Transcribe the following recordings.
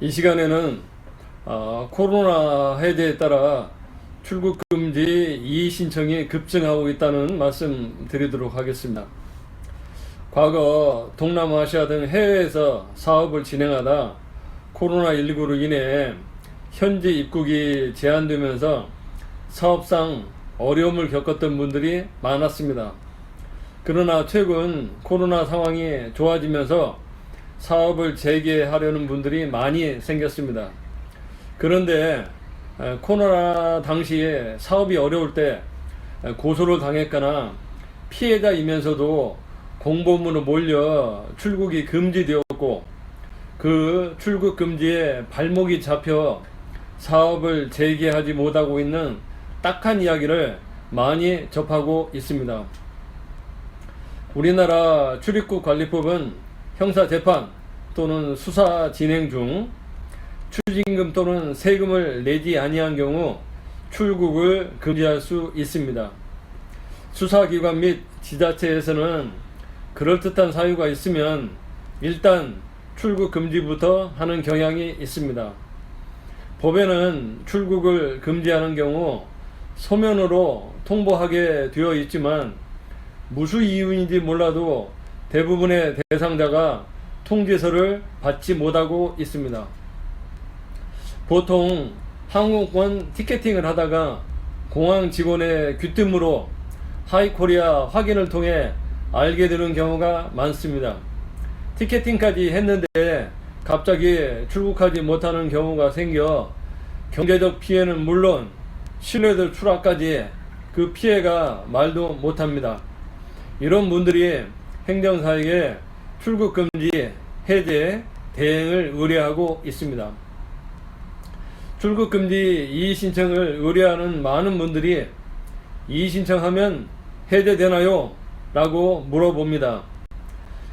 이 시간에는 어, 코로나 해제에 따라 출국 금지 이의 신청이 급증하고 있다는 말씀 드리도록 하겠습니다. 과거 동남아시아 등 해외에서 사업을 진행하다 코로나19로 인해 현지 입국이 제한되면서 사업상 어려움을 겪었던 분들이 많았습니다. 그러나 최근 코로나 상황이 좋아지면서 사업을 재개하려는 분들이 많이 생겼습니다. 그런데 에, 코로나 당시에 사업이 어려울 때 에, 고소를 당했거나 피해자이면서도 공보문으로 몰려 출국이 금지되었고 그 출국 금지에 발목이 잡혀 사업을 재개하지 못하고 있는 딱한 이야기를 많이 접하고 있습니다. 우리나라 출입국 관리법은 형사 재판 또는 수사 진행 중 추징금 또는 세금을 내지 아니한 경우 출국을 금지할 수 있습니다. 수사기관 및 지자체에서는 그럴듯한 사유가 있으면 일단 출국 금지부터 하는 경향이 있습니다. 법에는 출국을 금지하는 경우 서면으로 통보하게 되어 있지만 무수 이유인지 몰라도 대부분의 대상자가 통지서를 받지 못하고 있습니다. 보통 항공권 티켓팅을 하다가 공항 직원의 귀뜸으로 하이코리아 확인을 통해 알게 되는 경우가 많습니다. 티켓팅까지 했는데 갑자기 출국하지 못하는 경우가 생겨 경제적 피해는 물론 신뢰도 추락까지 그 피해가 말도 못합니다. 이런 분들이 행정사에게 출국 금지 해제 대행을 의뢰하고 있습니다. 출국 금지 이의 신청을 의뢰하는 많은 분들이 이의 신청하면 해제되나요? 라고 물어봅니다.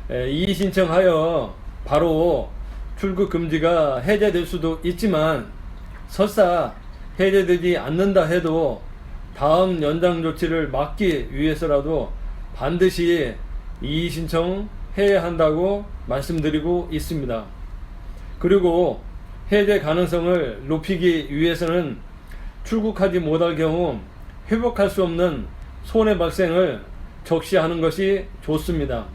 에, 이의 신청하여 바로 출국 금지가 해제될 수도 있지만 설사 해제되지 않는다 해도 다음 연장 조치를 막기 위해서라도 반드시 이의 신청 해야 한다고 말씀드리고 있습니다. 그리고 해제 가능성을 높이기 위해서는 출국하지 못할 경우 회복할 수 없는 손해 발생을 적시하는 것이 좋습니다.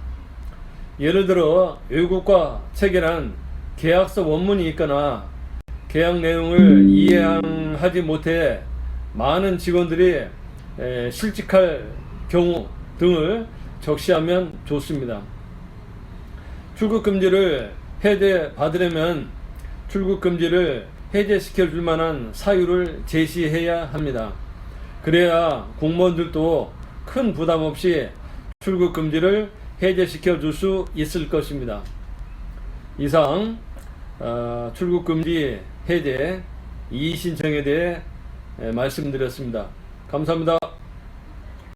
예를 들어 외국과 체결한 계약서 원문이 있거나 계약 내용을 이해하지 못해 많은 직원들이 에, 실직할 경우 등을 적시하면 좋습니다. 출국 금지를 해제 받으려면 출국 금지를 해제시켜 줄 만한 사유를 제시해야 합니다. 그래야 공무원들도 큰 부담 없이 출국 금지를 해제시켜 줄 수 있을 것입니다. 이상 어, 출국 금지 해제 이의 신청에 대해 에, 말씀드렸습니다. 감사합니다.